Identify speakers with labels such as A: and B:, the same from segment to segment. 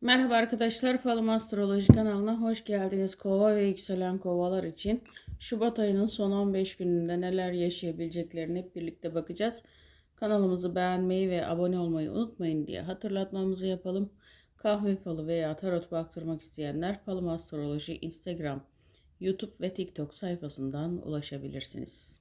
A: Merhaba arkadaşlar, Falım Astroloji kanalına hoş geldiniz. Kova ve yükselen kovalar için Şubat ayının son 15 gününde neler yaşayabileceklerini hep birlikte bakacağız. Kanalımızı beğenmeyi ve abone olmayı unutmayın diye hatırlatmamızı yapalım. Kahve falı veya tarot baktırmak isteyenler Falım Astroloji Instagram, YouTube ve TikTok sayfasından ulaşabilirsiniz.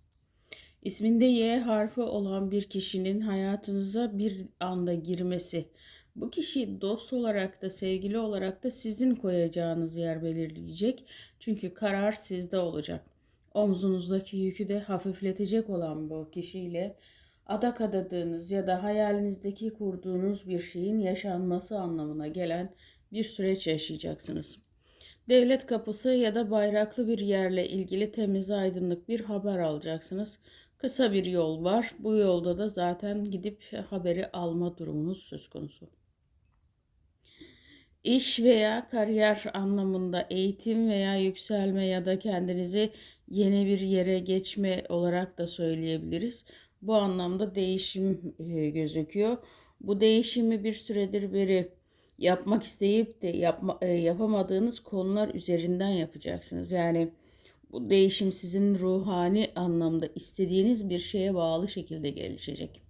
A: İsminde Y harfi olan bir kişinin hayatınıza bir anda girmesi, bu kişi dost olarak da sevgili olarak da sizin koyacağınız yer belirleyecek. Çünkü karar sizde olacak. Omzunuzdaki yükü de hafifletecek olan bu kişiyle adak adadığınız ya da hayalinizdeki kurduğunuz bir şeyin yaşanması anlamına gelen bir süreç yaşayacaksınız. Devlet kapısı ya da bayraklı bir yerle ilgili temiz aydınlık bir haber alacaksınız. Kısa bir yol var. Bu yolda da zaten gidip haberi alma durumunuz söz konusu. İş veya kariyer anlamında eğitim veya yükselme ya da kendinizi yeni bir yere geçme olarak da söyleyebiliriz. Bu anlamda değişim e, gözüküyor. Bu değişimi bir süredir beri yapmak isteyip de yapma, e, yapamadığınız konular üzerinden yapacaksınız. Yani bu değişim sizin ruhani anlamda istediğiniz bir şeye bağlı şekilde gelişecek.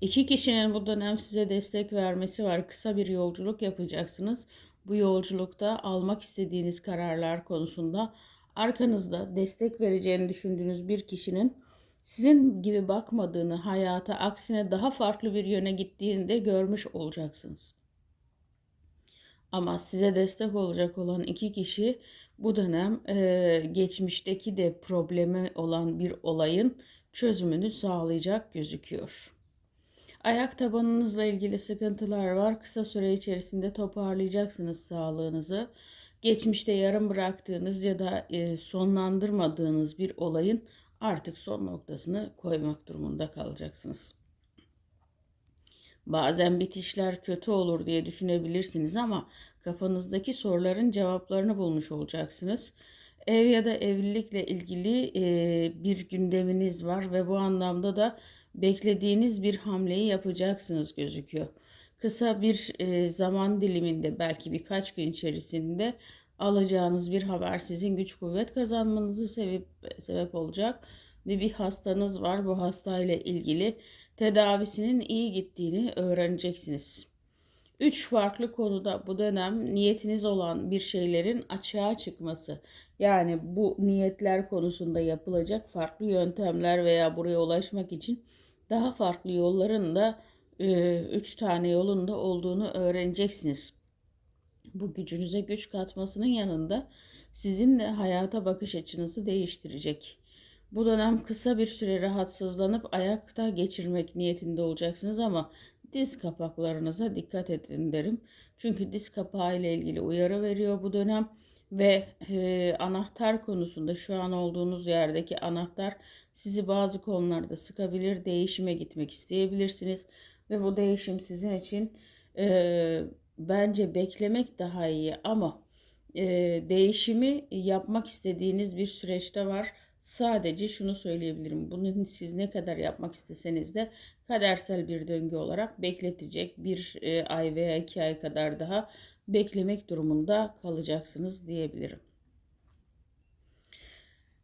A: İki kişinin bu dönem size destek vermesi var. Kısa bir yolculuk yapacaksınız. Bu yolculukta almak istediğiniz kararlar konusunda arkanızda destek vereceğini düşündüğünüz bir kişinin sizin gibi bakmadığını, hayata aksine daha farklı bir yöne gittiğini de görmüş olacaksınız. Ama size destek olacak olan iki kişi bu dönem e, geçmişteki de problemi olan bir olayın çözümünü sağlayacak gözüküyor. Ayak tabanınızla ilgili sıkıntılar var. Kısa süre içerisinde toparlayacaksınız sağlığınızı. Geçmişte yarım bıraktığınız ya da e, sonlandırmadığınız bir olayın artık son noktasını koymak durumunda kalacaksınız. Bazen bitişler kötü olur diye düşünebilirsiniz ama kafanızdaki soruların cevaplarını bulmuş olacaksınız. Ev ya da evlilikle ilgili e, bir gündeminiz var ve bu anlamda da beklediğiniz bir hamleyi yapacaksınız gözüküyor. Kısa bir e, zaman diliminde belki birkaç gün içerisinde alacağınız bir haber sizin güç kuvvet kazanmanızı sebep, sebep olacak ve bir hastanız var. Bu hastayla ilgili tedavisinin iyi gittiğini öğreneceksiniz. Üç farklı konuda bu dönem niyetiniz olan bir şeylerin açığa çıkması. Yani bu niyetler konusunda yapılacak farklı yöntemler veya buraya ulaşmak için daha farklı yolların da e, üç tane yolun da olduğunu öğreneceksiniz. Bu gücünüze güç katmasının yanında sizin de hayata bakış açınızı değiştirecek. Bu dönem kısa bir süre rahatsızlanıp ayakta geçirmek niyetinde olacaksınız ama diz kapaklarınıza dikkat edin derim. Çünkü diz kapağı ile ilgili uyarı veriyor bu dönem ve e, anahtar konusunda şu an olduğunuz yerdeki anahtar sizi bazı konularda sıkabilir, değişime gitmek isteyebilirsiniz ve bu değişim sizin için e, bence beklemek daha iyi ama e, değişimi yapmak istediğiniz bir süreçte var. Sadece şunu söyleyebilirim. Bunu siz ne kadar yapmak isteseniz de kadersel bir döngü olarak bekletecek bir e, ay veya iki ay kadar daha beklemek durumunda kalacaksınız diyebilirim.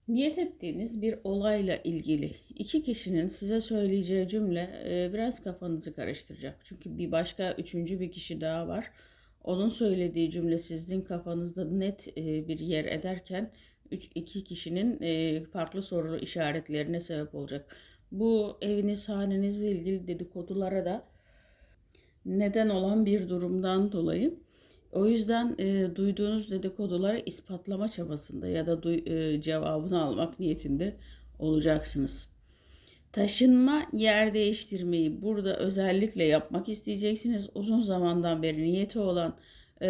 A: Niyet ettiğiniz bir olayla ilgili iki kişinin size söyleyeceği cümle e, biraz kafanızı karıştıracak. Çünkü bir başka üçüncü bir kişi daha var. Onun söylediği cümle sizin kafanızda net e, bir yer ederken üç, iki kişinin e, farklı soru işaretlerine sebep olacak. Bu eviniz, hanenizle ilgili dedikodulara da neden olan bir durumdan dolayı o yüzden e, duyduğunuz dedikoduları ispatlama çabasında ya da duy, e, cevabını almak niyetinde olacaksınız. Taşınma, yer değiştirmeyi burada özellikle yapmak isteyeceksiniz. Uzun zamandan beri niyeti olan e,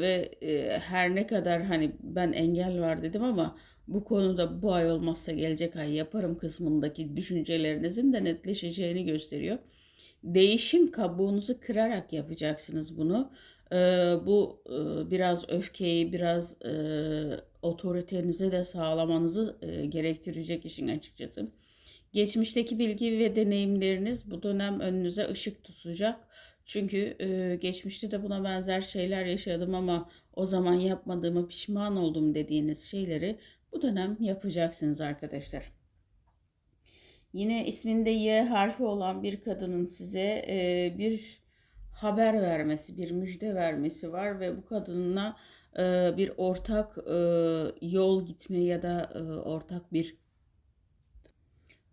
A: ve e, her ne kadar hani ben engel var dedim ama bu konuda bu ay olmazsa gelecek ay yaparım kısmındaki düşüncelerinizin de netleşeceğini gösteriyor. Değişim kabuğunuzu kırarak yapacaksınız bunu. Ee, bu e, biraz öfkeyi, biraz e, otoritenizi de sağlamanızı e, gerektirecek işin açıkçası. Geçmişteki bilgi ve deneyimleriniz bu dönem önünüze ışık tutacak. Çünkü e, geçmişte de buna benzer şeyler yaşadım ama o zaman yapmadığıma pişman oldum dediğiniz şeyleri bu dönem yapacaksınız arkadaşlar. Yine isminde Y harfi olan bir kadının size e, bir haber vermesi, bir müjde vermesi var ve bu kadınla e, bir ortak e, yol gitme ya da e, ortak bir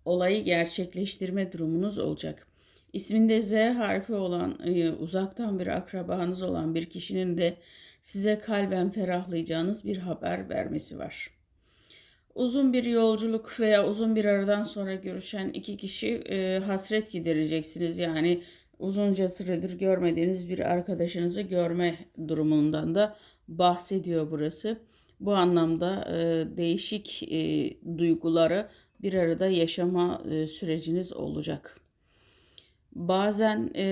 A: olayı gerçekleştirme durumunuz olacak. İsminde Z harfi olan e, uzaktan bir akrabanız olan bir kişinin de size kalben ferahlayacağınız bir haber vermesi var. Uzun bir yolculuk veya uzun bir aradan sonra görüşen iki kişi e, hasret gidereceksiniz. Yani uzunca süredir görmediğiniz bir arkadaşınızı görme durumundan da bahsediyor burası. Bu anlamda e, değişik e, duyguları bir arada yaşama e, süreciniz olacak. Bazen e,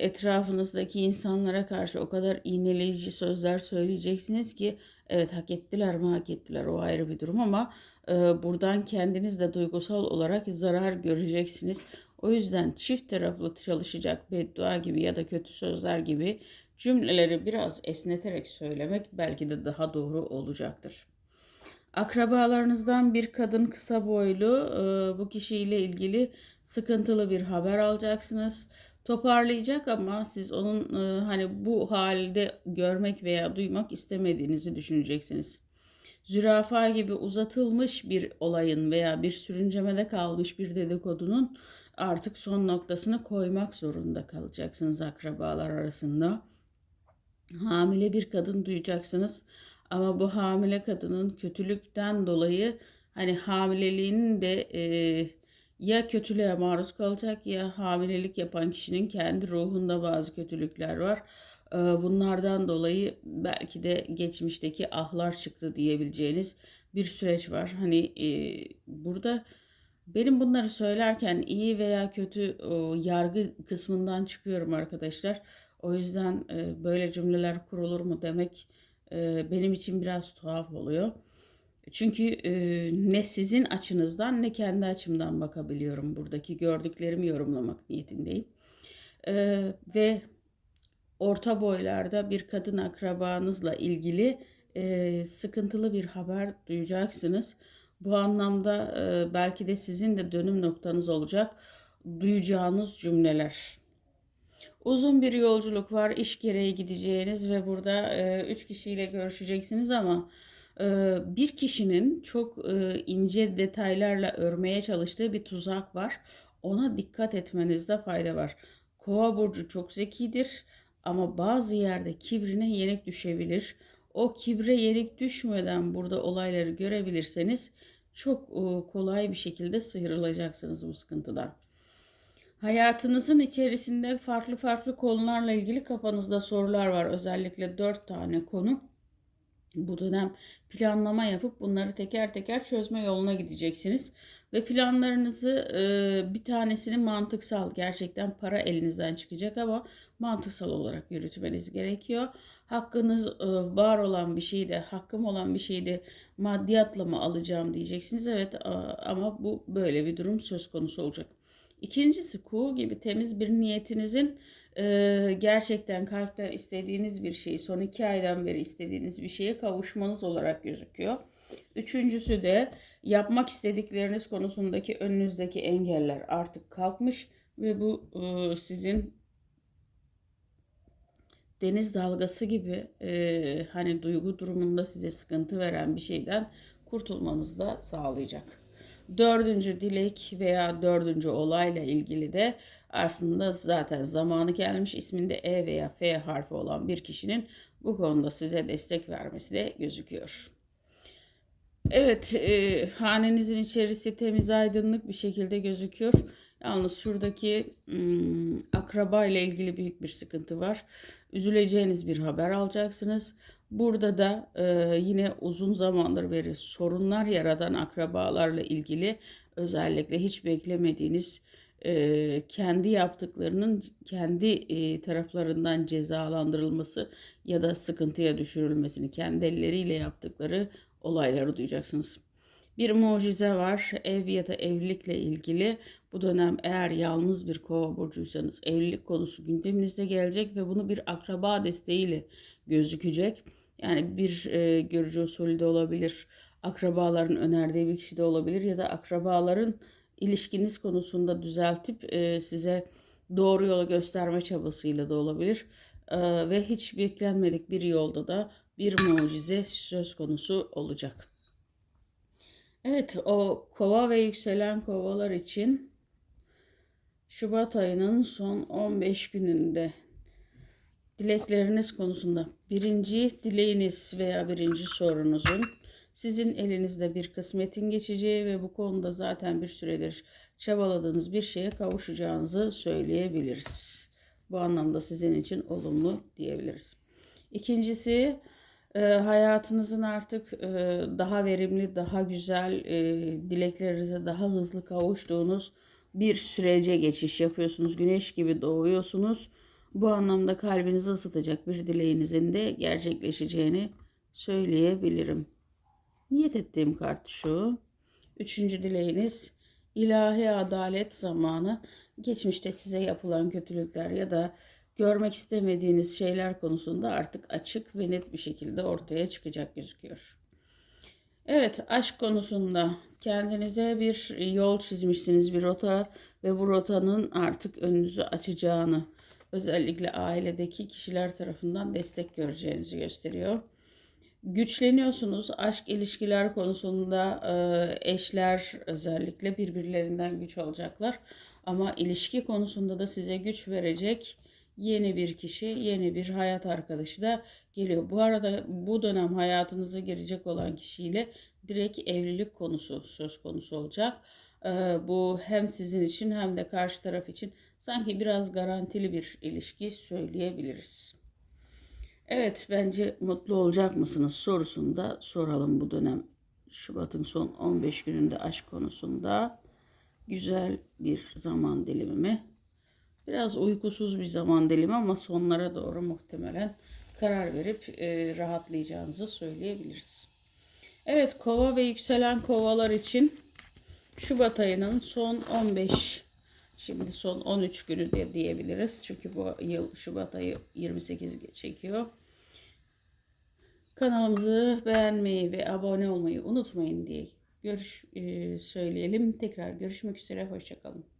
A: etrafınızdaki insanlara karşı o kadar iğneleyici sözler söyleyeceksiniz ki evet hak ettiler mi hak ettiler o ayrı bir durum ama e, buradan kendiniz de duygusal olarak zarar göreceksiniz. O yüzden çift taraflı çalışacak beddua gibi ya da kötü sözler gibi cümleleri biraz esneterek söylemek belki de daha doğru olacaktır. Akrabalarınızdan bir kadın kısa boylu e, bu kişiyle ilgili sıkıntılı bir haber alacaksınız. Toparlayacak ama siz onun e, hani bu halde görmek veya duymak istemediğinizi düşüneceksiniz. Zürafa gibi uzatılmış bir olayın veya bir sürüncemede kalmış bir dedikodunun artık son noktasını koymak zorunda kalacaksınız akrabalar arasında. Hamile bir kadın duyacaksınız ama bu hamile kadının kötülükten dolayı hani hamileliğinin de e, ya kötülüğe maruz kalacak ya hamilelik yapan kişinin kendi ruhunda bazı kötülükler var. E, bunlardan dolayı belki de geçmişteki ahlar çıktı diyebileceğiniz bir süreç var. Hani e, burada benim bunları söylerken iyi veya kötü yargı kısmından çıkıyorum arkadaşlar. O yüzden e, böyle cümleler kurulur mu demek e, benim için biraz tuhaf oluyor. Çünkü e, ne sizin açınızdan ne kendi açımdan bakabiliyorum buradaki gördüklerimi yorumlamak niyetindeyim. E, ve orta boylarda bir kadın akrabanızla ilgili e, sıkıntılı bir haber duyacaksınız. Bu anlamda e, belki de sizin de dönüm noktanız olacak duyacağınız cümleler. Uzun bir yolculuk var, iş gereği gideceğiniz ve burada e, üç kişiyle görüşeceksiniz ama e, bir kişinin çok e, ince detaylarla örmeye çalıştığı bir tuzak var. Ona dikkat etmenizde fayda var. Kova burcu çok zekidir ama bazı yerde kibrine yenik düşebilir. O kibre yenik düşmeden burada olayları görebilirseniz çok e, kolay bir şekilde sıyrılacaksınız bu sıkıntıdan. Hayatınızın içerisinde farklı farklı konularla ilgili kafanızda sorular var. Özellikle dört tane konu. Bu dönem planlama yapıp bunları teker teker çözme yoluna gideceksiniz. Ve planlarınızı e, bir tanesini mantıksal gerçekten para elinizden çıkacak ama mantıksal olarak yürütmeniz gerekiyor. Hakkınız e, var olan bir şeyi de hakkım olan bir şeyi de maddiyatla mı alacağım diyeceksiniz. Evet ama bu böyle bir durum söz konusu olacak. İkincisi kuğu gibi temiz bir niyetinizin e, gerçekten kalpten istediğiniz bir şeyi son iki aydan beri istediğiniz bir şeye kavuşmanız olarak gözüküyor. Üçüncüsü de yapmak istedikleriniz konusundaki önünüzdeki engeller artık kalkmış ve bu e, sizin deniz dalgası gibi e, hani duygu durumunda size sıkıntı veren bir şeyden kurtulmanızı da sağlayacak. Dördüncü dilek veya dördüncü olayla ilgili de aslında zaten zamanı gelmiş isminde E veya F harfi olan bir kişinin bu konuda size destek vermesi de gözüküyor. Evet, e, hanenizin içerisi temiz aydınlık bir şekilde gözüküyor. Yalnız şuradaki ım, akraba ile ilgili büyük bir sıkıntı var. Üzüleceğiniz bir haber alacaksınız. Burada da e, yine uzun zamandır beri sorunlar yaratan akrabalarla ilgili özellikle hiç beklemediğiniz kendi yaptıklarının kendi taraflarından cezalandırılması ya da sıkıntıya düşürülmesini kendi elleriyle yaptıkları olayları duyacaksınız. Bir mucize var ev ya da evlilikle ilgili. Bu dönem eğer yalnız bir kova burcuysanız evlilik konusu gündeminizde gelecek ve bunu bir akraba desteğiyle gözükecek. Yani bir e, görücü usulü de olabilir, akrabaların önerdiği bir kişi de olabilir ya da akrabaların ilişkiniz konusunda düzeltip e, size doğru yolu gösterme çabasıyla da olabilir. E, ve hiç beklenmedik bir yolda da bir mucize söz konusu olacak. Evet, o kova ve yükselen kovalar için Şubat ayının son 15 gününde dilekleriniz konusunda birinci dileğiniz veya birinci sorunuzun sizin elinizde bir kısmetin geçeceği ve bu konuda zaten bir süredir çabaladığınız bir şeye kavuşacağınızı söyleyebiliriz. Bu anlamda sizin için olumlu diyebiliriz. İkincisi e, hayatınızın artık e, daha verimli, daha güzel, e, dileklerinize daha hızlı kavuştuğunuz bir sürece geçiş yapıyorsunuz. Güneş gibi doğuyorsunuz. Bu anlamda kalbinizi ısıtacak bir dileğinizin de gerçekleşeceğini söyleyebilirim. Niyet ettiğim kart şu. Üçüncü dileğiniz ilahi adalet zamanı. Geçmişte size yapılan kötülükler ya da görmek istemediğiniz şeyler konusunda artık açık ve net bir şekilde ortaya çıkacak gözüküyor. Evet, aşk konusunda kendinize bir yol çizmişsiniz, bir rota ve bu rotanın artık önünüzü açacağını, özellikle ailedeki kişiler tarafından destek göreceğinizi gösteriyor. Güçleniyorsunuz. Aşk ilişkiler konusunda e, eşler özellikle birbirlerinden güç alacaklar. Ama ilişki konusunda da size güç verecek yeni bir kişi, yeni bir hayat arkadaşı da geliyor. Bu arada bu dönem hayatınıza girecek olan kişiyle direkt evlilik konusu söz konusu olacak. Ee, bu hem sizin için hem de karşı taraf için sanki biraz garantili bir ilişki söyleyebiliriz. Evet, bence mutlu olacak mısınız sorusunu da soralım bu dönem. Şubat'ın son 15 gününde aşk konusunda güzel bir zaman dilimi mi? Biraz uykusuz bir zaman dilimi ama sonlara doğru muhtemelen karar verip e, rahatlayacağınızı söyleyebiliriz. Evet kova ve yükselen kovalar için Şubat ayının son 15 şimdi son 13 günü de diyebiliriz. Çünkü bu yıl Şubat ayı 28 çekiyor. Kanalımızı beğenmeyi ve abone olmayı unutmayın diye görüş e, söyleyelim. Tekrar görüşmek üzere. Hoşçakalın.